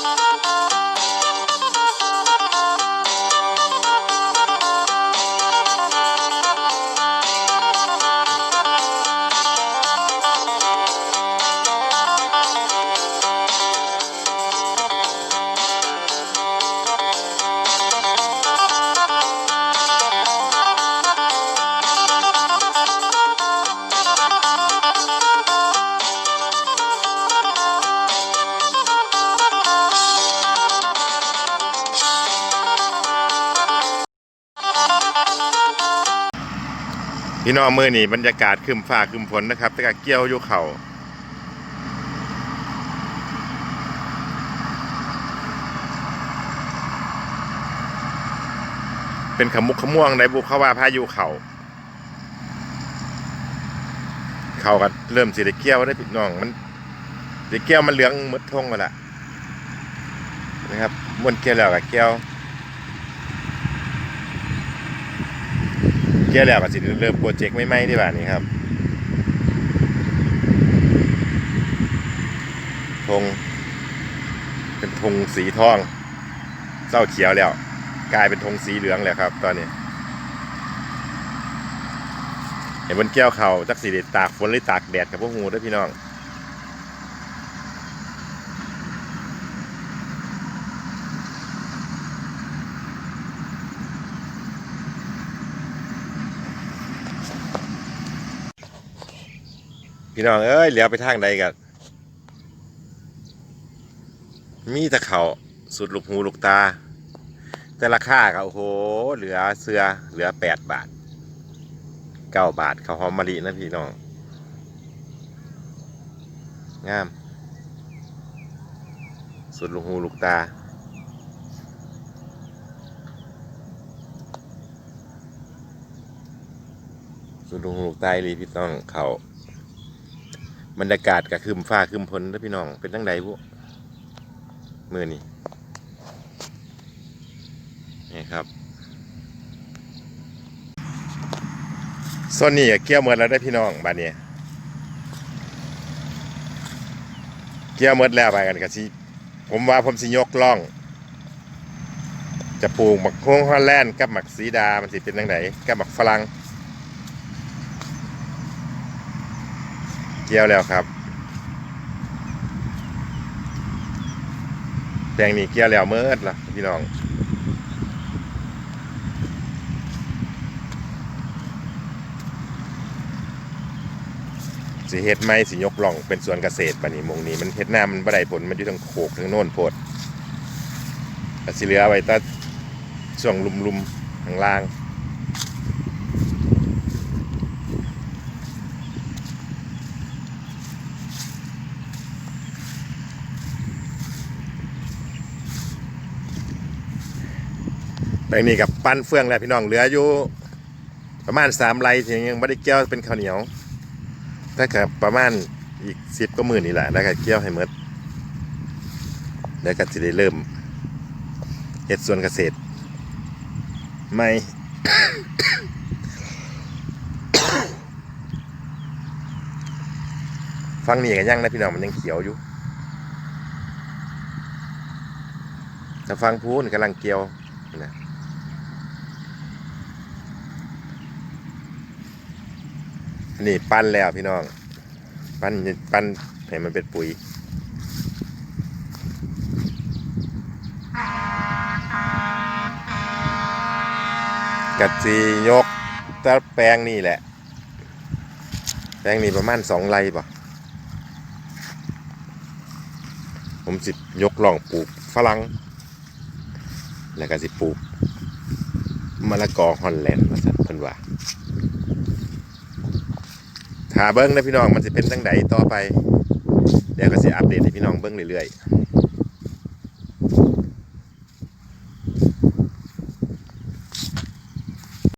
Thank you. พี่น้องมือนี่บรรยากาศคึมฟ้าคึมฝนนะครับแต่ก็เกี่ยวอยู่เขาเป็นขมุกขม่วงในบุเขาว่าพายุเขาเขาก็เริ่มสิได้เกียวได้พี่น้องมันสิเกียวมันเหลืองมดทงมาละนะครับม้วนเกียวแล้วก็เกียว เกี่ยวแล้วก็สิเริ่มโปรเจกต์ใหม่ๆดีกว่านี้ครับธงเป็นธงสีทองเศร้าเขียวแล้ว กลายเป็นธงสีเหลืองแล้วครับ ตอนนี้ เห็นบนแก้วเขาจักสีตากฝนหรือตากแดดกับพวกงูด้วยพี่น้อง พี่น้องเอ้ยเหลียวไปทางใดกันมีต่เขาสุดลูกหูลูกตา แต่ราคาก็โอ้โห เหลือเสือเหลือแปดบาทเก้าบาทเขาหอมมะลินะพี่น้องงาม สุดลูกหูลูกตา สุดลูกหูลูกตาลีพี่น้องเขา บรรยากาศก็คืมฟ้าคืมพลนะพี่น้องเป็นทั้งใดพวกมือนี่นี่ครับส่วนนี้เกี่ยวเมือแล้วได้พี่น้องบ้านนี้เกี่ยวเมือแล้วไปกันกับสิผมว่าผมสิยกล่อง จะปลูกหมักฮวงฮอลแลนด์กับหมักสีดามันสิเป็นทั้งไหนกับหมักฝรั่ง เกี่ยวแล้วครับแปลงนี้เกี่ยวแล้วเมื่อละพี่น้องสิเฮ็ดไม้สิยกล่องเป็นสวนเกษตรปานี้มงนี้มันเฮ็ดหน้ามันบ่ได้ผลมันอยู่ทั้งโขกทั้งโน่นโพดสิเหลือไว้แต่ช่วงลุมๆข้างล่าง แปลงนี้กับปั้นเฟืองแล้วพี่น้องเหลืออยู่ประมาณสามไร่ที่ยังไม่ได้เกี่ยวเป็นข้าวเหนียวถ้ากับประมาณอีกสิบก็หมื่นนี่แหละแล้วก็เกี่ยวให้หมดแล้วก็จะได้เริ่มเฮ็ดส่วนเกษตรไม่ฟังนี่กันยังนะพี่น้องมันยังเขียวอยู่แต่ฟังพูนกำลังเกี่ยวนะ นี่ปั้นแล้วพี่น้อง ปั้นปั้นให้มันเป็นปุ๋ยกัดจียกตะแปลงนี่แหละ แปลงนี่ประมาณสองไร่ป่ะผมสิยกล่องปลูกฝรั่งแล้วก็สิปลูกมะละกอฮอลแลนด์มาสัตว์เพิ่นว่า ถาเบิ้งนะพี่น้องมันจะเป็นตั้งไหนต่อไป เดี๋ยวก็จะอัปเดตให้พี่น้องเบิ้งเรื่อยๆ